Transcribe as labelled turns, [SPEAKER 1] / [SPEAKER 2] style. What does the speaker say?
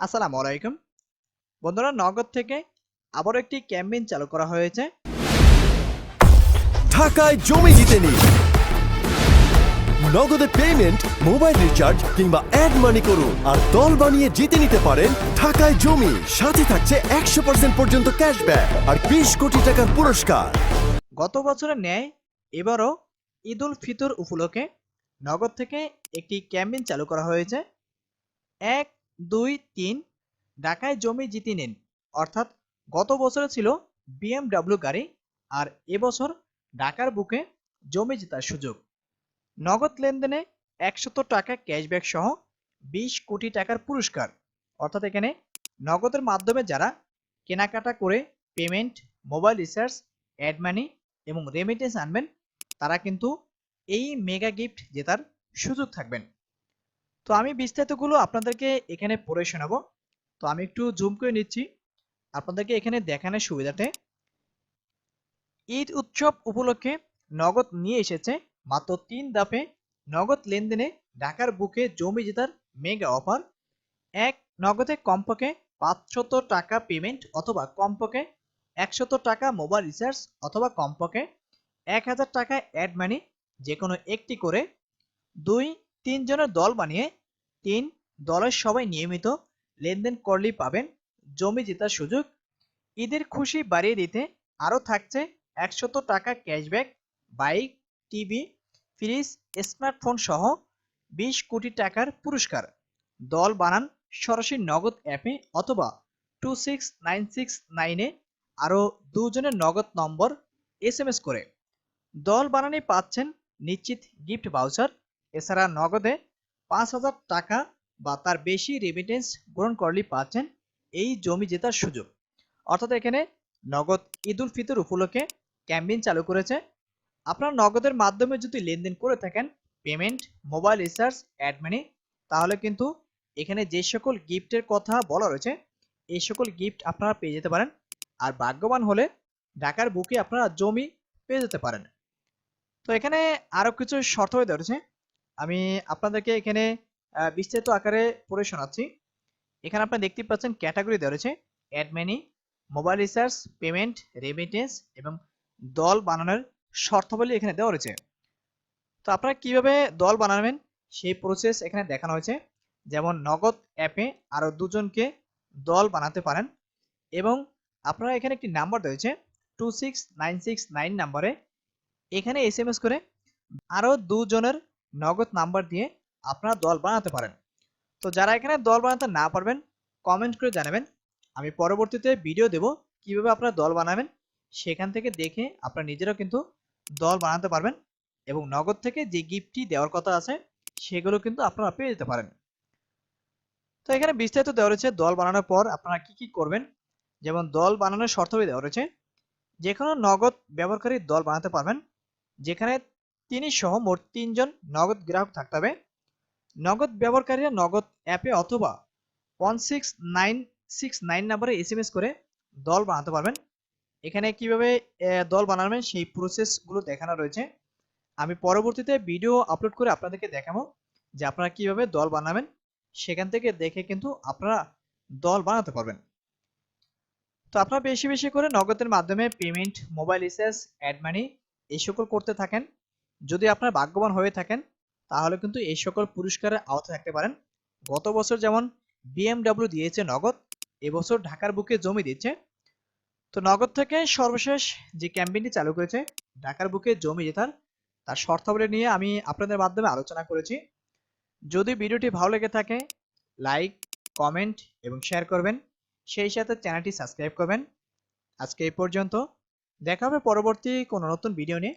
[SPEAKER 1] আসসালামু আলাইকুম। বন্ধুরা নগদ থেকে আবার একটি ক্যাম্পেইন চালু করা হয়েছে।
[SPEAKER 2] ঢাকায় জমি জিতে নিন নগদে পেমেন্ট মোবাইল রিচার্জ কিংবা অ্যাড মানি করুন। আর দল বানিয়ে জিতে নিতে পারেন ঢাকায় জমি। সাথে থাকছে একশো পার্সেন্ট পর্যন্ত ক্যাশব্যাক আর বিশ কোটি টাকার পুরস্কার।
[SPEAKER 1] গত বছরের ন্যায় এবারও ঈদ উল ফিতর উপলক্ষে নগদ থেকে একটি ক্যাম্পেইন চালু করা হয়েছে। এক দুই, তিন, ঢাকায় জমি জিতে নেন। অর্থাৎ গত বছরে ছিল বিএমডাব্লিউ গাড়ি আর এবছর ঢাকার বুকে জমি জেতার সুযোগ। নগদ লেনদেনে একশত টাকা ক্যাশব্যাক সহ বিশ কোটি টাকার পুরস্কার। অর্থাৎ এখানে নগদের মাধ্যমে যারা কেনাকাটা করে payment, mobile recharge, add money এবং রেমিটেন্স আনবেন, তারা কিন্তু এই মেগা গিফট জেতার সুযোগ থাকবেন। তো আমি বিস্তারিতগুলো আপনাদেরকে এখানে পড়ে শোনাবো। তো আমি একটু জুম করে নিচ্ছি। আপনাদেরকে এখানে দেখানোর সুবিধাতে ঈদ উৎসব উপলক্ষে নগদ নিয়ে এসেছে মাত্র তিন ধাপে নগদ লেনদেনে ঢাকার বুকে জমি জেতার মেগা অফার এক, নগদে কমপক্ষে পাঁচশত টাকা পেমেন্ট অথবা কমপক্ষে একশত টাকা মোবাইল রিচার্জ অথবা কমপক্ষে এক হাজার টাকা অ্যাড মানি যে কোনো একটি করে। দুই তিনজনের দল বানিয়ে তিন দলের সবাই নিয়মিত লেনদেন করলেই পাবেন জমি জেতার সুযোগ। ঈদের খুশি বাড়িয়ে দিতে আরও থাকছে একশত টাকা cashback, bike, TV, fridge, smartphone সহ বিশ কোটি টাকার পুরস্কার। দল বানান সরাসরি নগদ অ্যাপে অথবা টু সিক্স নাইন সিক্স নাইনে আরও দুজনের নগদ নম্বর এস করে। দল বানানে পাচ্ছেন নিশ্চিত গিফট ভাউচার এছাড়া নগদে পাঁচ হাজার টাকা বা তার বেশি রেমিটেন্স গ্রহণ করলেই পাচ্ছেন এই জমি জেতার সুযোগ। অর্থাৎ এখানে নগদ ঈদ উল ফিতর উপলক্ষে ক্যাম্পেইন চালু করেছে। আপনার নগদের মাধ্যমে যদি লেনদেন করে থাকেন payment mobile recharge add money তাহলে কিন্তু এখানে যে সকল গিফটের কথা বলা রয়েছে, এই সকল গিফট আপনারা পেয়ে যেতে পারেন। আর ভাগ্যবান হলে ঢাকার বুকে আপনারা জমি পেয়ে যেতে পারেন। তো এখানে আরও কিছু শর্ত হয়ে ধরেছে আমি আপনাদেরকে এখানে বিস্তারিত আকারে পড়ে শোনাচ্ছি। এখানে আপনারা দেখতে পাচ্ছেন ক্যাটাগরি দেওয়া রয়েছে add money mobile recharge, payment remittance এবং দল বানানোর শর্তাবলী এখানে দেওয়া রয়েছে। তো আপনারা কীভাবে দল বানাবেন? সেই প্রসেস এখানে দেখানো হয়েছে। যেমন নগদ অ্যাপে আরও দুজনকে দল বানাতে পারেন এবং আপনারা এখানে একটি নাম্বার রয়েছে two six nine six nine নাম্বারে। এখানে এস এম এস করে আরও দুজনের নগদ নাম্বার দিয়ে আপনারা দল বানাতে পারেন। তো যারা এখানে দল বানাতে না পারবেন কমেন্ট করে জানাবেন। আমি পরবর্তীতে ভিডিও দেব কীভাবে আপনারা দল বানাবেন। সেখান থেকে দেখে আপনারা নিজেরাও কিন্তু দল বানাতে পারবেন এবং নগদ থেকে যে গিফটটি দেওয়ার কথা আছে, সেগুলো কিন্তু আপনারা পেয়ে যেতে পারেন। তো এখানে বিস্তারিত দেওয়া রয়েছে দল বানানোর পর আপনারা কি কি করবেন। যেমন দল বানানোর শর্তাবলী দেওয়া রয়েছে যে কোনো নগদ ব্যবহারকারী দল বানাতে পারবেন, যেখানে তিনি সহ মোট তিনজন নগদ গ্রাহক থাকতে হবে নগদ ব্যবহারকারীরা নগদ অ্যাপে অথবা one six nine six nine নাম্বারে এস করে দল বানাতে পারবেন। এখানে কীভাবে দল বানাবেন সেই প্রসেসগুলো দেখানো রয়েছে। আমি পরবর্তীতে ভিডিও আপলোড করে আপনাদেরকে দেখাবো যে আপনারা কীভাবে দল বানাবেন। সেখান থেকে দেখে কিন্তু আপনারা দল বানাতে পারবেন। তো আপনারা বেশি বেশি করে নগদের মাধ্যমে payment mobile recharge add money এই সকল করতে থাকেন। যদি আপনার ভাগ্যবান হয়ে থাকেন, তাহলে কিন্তু এই সকল পুরস্কারের আওতায় থাকতে পারেন। গত বছর যেমন বিএমডাব্লিউ দিয়েছে নগদ, এবছর ঢাকার বুকে জমি দিচ্ছে। তো নগদ থেকে সর্বশেষ যে ক্যাম্পেইনটি চালু করেছে, ঢাকার বুকে জমি জেতার, তার শর্তাবলী নিয়ে আমি আপনাদের মাধ্যমে আলোচনা করেছি। যদি ভিডিওটি ভালো লেগে থাকে, লাইক, কমেন্ট এবং শেয়ার করবেন। সেই সাথে চ্যানেলটি সাবস্ক্রাইব করবেন। আজকে এই পর্যন্ত। দেখা হবে পরবর্তী কোনো নতুন ভিডিও নিয়ে।